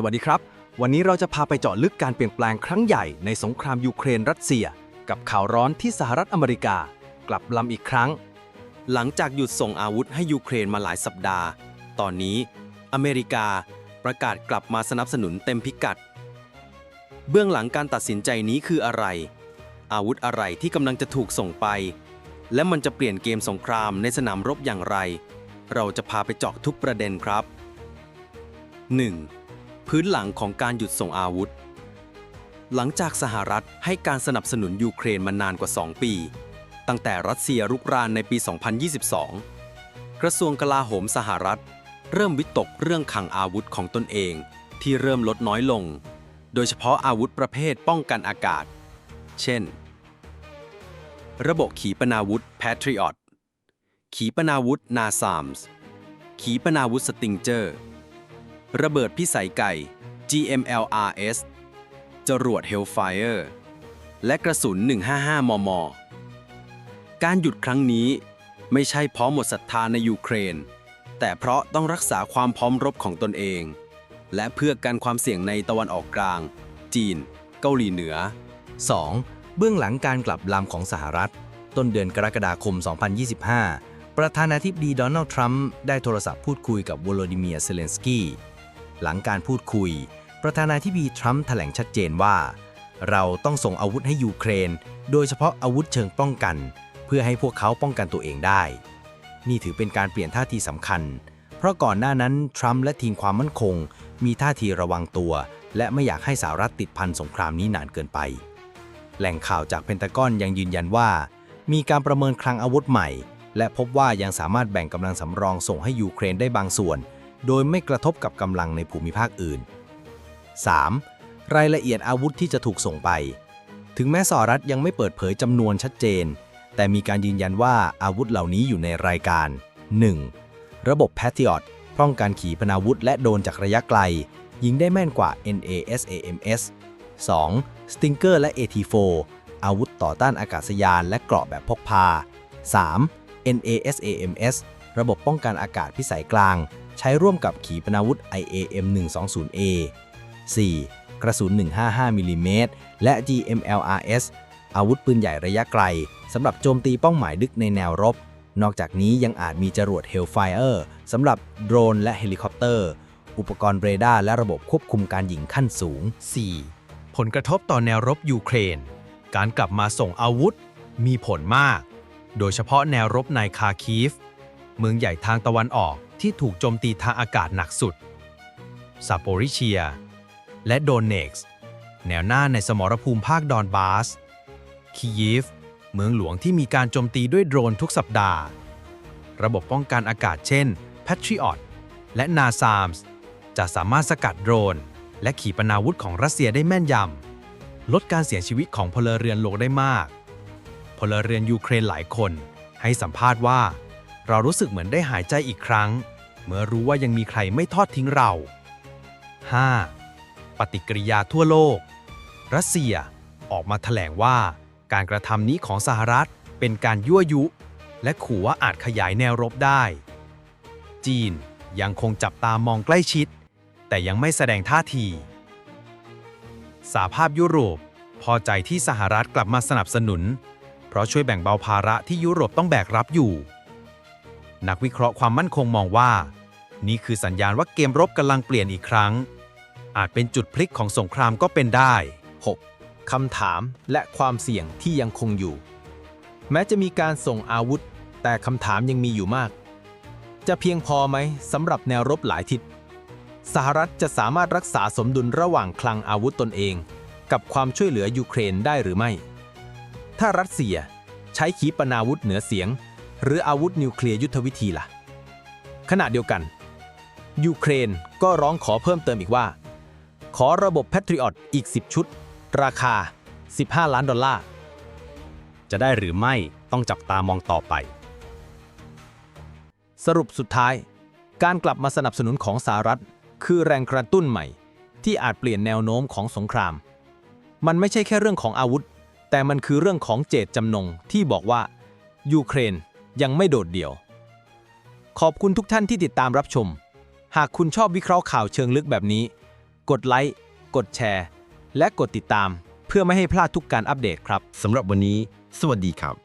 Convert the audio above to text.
สวัสดีครับ วันนี้เราจะพาไปเจาะลึกการเปลี่ยนแปลงครั้งใหญ่ในสงครามยูเครนรัสเซีย กับข่าวร้อนที่สหรัฐอเมริกา กลับลำอีกครั้ง หลังจากหยุดส่งอาวุธให้ยูเครนมาหลายสัปดาห์ ตอนนี้ อเมริกาประกาศกลับมาสนับสนุนเต็มพิกัด เบื้องหลังการตัดสินใจนี้คืออะไร อาวุธอะไรที่กำลังจะถูกส่งไป และมันจะเปลี่ยนเกมสงครามในสนามรบอย่างไร เราจะพาไปเจาะทุกประเด็นครับ 1. พื้นหลังของการหยุดส่งอาวุธ หลังจากสหรัฐให้การสนับสนุนยูเครนมานานกว่า 2 ปี ตั้งแต่รัสเซียรุกรานในปี 2022 กระทรวงกลาโหมสหรัฐ เริ่มวิตกเรื่องขังอาวุธของตนเองที่เริ่มลดน้อยลง โดยเฉพาะอาวุธประเภทป้องกันอากาศ เช่น ระบบขีปนาวุธ Patriot ขีปนาวุธ NASAMS ขีปนาวุธสติงเจอร์ ระเบิดพิสัยไก่ GMLRS จรวด Hellfire และกระสุน 155 มม การหยุดครั้งนี้ไม่ใช่เพราะหมดศรัทธาในยูเครน แต่เพราะต้องรักษาความพร้อมรบของตนเอง และเพื่อกันความเสี่ยงในตะวันออกกลาง จีน เกาหลีเหนือ 2. เบื้องหลังการกลับลำของสหรัฐ ต้นเดือนกรกฎาคม 2025 ประธานาธิบดีโดนัลด์ทรัมป์ได้โทรศัพท์พูดคุยกับวโลดิเมียร์เซเลนสกี้ หลังการพูดคุย ประธานาธิบดีทรัมป์แถลงชัดเจนว่า เราต้องส่งอาวุธให้ยูเครน โดยเฉพาะอาวุธเชิงป้องกัน เพื่อให้พวกเขาป้องกันตัวเองได้ นี่ถือเป็นการเปลี่ยนท่าทีสำคัญ เพราะก่อนหน้านั้นทรัมป์และทีมความมั่นคง มีท่าทีระวังตัว และไม่อยากให้สหรัฐติดพันสงครามนี้นานเกินไป แหล่งข่าวจากเพนตากอนยังยืนยันว่า มีการประเมินคลังอาวุธใหม่ และพบว่ายังสามารถแบ่งกำลังสำรองส่งให้ยูเครนได้บางส่วน โดยไม่กระทบกับกำลังในภูมิภาคอื่น 3. รายละเอียดอาวุธที่จะถูกส่งไป ถึงแม้สหรัฐยังไม่เปิดเผยจำนวนชัดเจน แต่มีการยืนยันว่าอาวุธเหล่านี้อยู่ในรายการ 1. ระบบ Patriot ป้องกันขีปนาวุธและโดนจากระยะไกล ยิงได้แม่นกว่า NASAMS 2. Stinger และ AT4 อาวุธต่อต้านอากาศยานและเกราะแบบพกพา 3. NASAMS ระบบป้องกันอากาศพิสัยกลาง ใช้ร่วมกับขีปนาวุธ IAM-120A 4. กระสุน 155มิลลิเมตรและ GMLRS อาวุธปืนใหญ่ระยะไกลสำหรับโจมตีเป้าหมายดึกในแนวรบ นอกจากนี้ยังอาจมีจรวด Hellfire สำหรับโดรนและเฮลิคอปเตอร์ อุปกรณ์เรดาร์และระบบควบคุมการยิงขั้นสูง 4. ผลกระทบต่อแนวรบยูเครน การกลับมาส่งอาวุธ มีผลมาก โดยเฉพาะแนวรบในคาคีฟ เมืองใหญ่ทางตะวันออก ที่ถูกโจมตีทางอากาศหนักสุดซาโปริเชีย และโดเน็กซ์แนวหน้าในสมรภูมิภาคดอนบาสคียิฟเมืองหลวงที่มีการโจมตีด้วยโดรนทุกสัปดาห์ ระบบป้องกันอากาศเช่น Patriot และ NASAMS จะสามารถสกัดโดรน และขีปนาวุธของรัสเซียได้แม่นยำ ลดการเสียชีวิตของพลเรือนลงได้มาก พลเรือนยูเครนหลายคนให้สัมภาษณ์ว่า เรารู้สึกเหมือนได้หายใจอีกครั้ง เมื่อรู้ว่ายังมีใครไม่ทอดทิ้งเรา 5. ปฏิกิริยาทั่วโลก รัสเซียออกมาแถลงว่าการกระทำนี้ของสหรัฐเป็นการยั่วยุ และขู่ว่าอาจขยายแนวรบได้ จีนยังคงจับตามองใกล้ชิด แต่ยังไม่แสดงท่าทีสหภาพยุโรป พอใจที่สหรัฐกลับมาสนับสนุน เพราะช่วยแบ่งเบาภาระที่ยุโรปต้องแบกรับอยู่ นักวิเคราะห์ความมั่นคงมองว่า นี่คือสัญญาณว่าเกมรบกำลังเปลี่ยนอีกครั้ง อาจเป็นจุดพลิกของสงครามก็เป็นได้ 6. คำถามและความเสี่ยงที่ยังคงอยู่ แม้จะมีการส่งอาวุธ แต่คำถามยังมีอยู่มาก จะเพียงพอไหมสำหรับแนวรบหลายทิศสหรัฐจะสามารถรักษาสมดุลระหว่างคลังอาวุธตนเอง กับความช่วยเหลือยูเครนได้หรือไม่ ถ้ารัสเซียใช้ขีปนาวุธเหนือเสียง หรืออาวุธนิวเคลียร์ยุทธวิธีล่ะ ขณะเดียวกัน ยูเครนก็ร้องขอเพิ่มเติมอีกว่า ขอระบบ Patriot อีก 10 ชุด ราคา 15 ล้านดอลลาร์ จะได้หรือไม่ต้องจับตามองต่อไป สรุปสุดท้าย การกลับมาสนับสนุนของสหรัฐ คือแรงกระตุ้นใหม่ ที่อาจเปลี่ยนแนวโน้มของสงคราม มันไม่ใช่แค่เรื่องของอาวุธ แต่มันคือเรื่องของเจตจำนงที่บอกว่ายูเครน ยังไม่โดดเดี่ยว ขอบคุณทุกท่านที่ติดตามรับชม หากคุณชอบวิเคราะห์ข่าวเชิงลึกแบบนี้ กดไลค์ กดแชร์ และกดติดตาม เพื่อไม่ให้พลาดทุกการอัปเดตครับ สำหรับวันนี้ สวัสดีครับ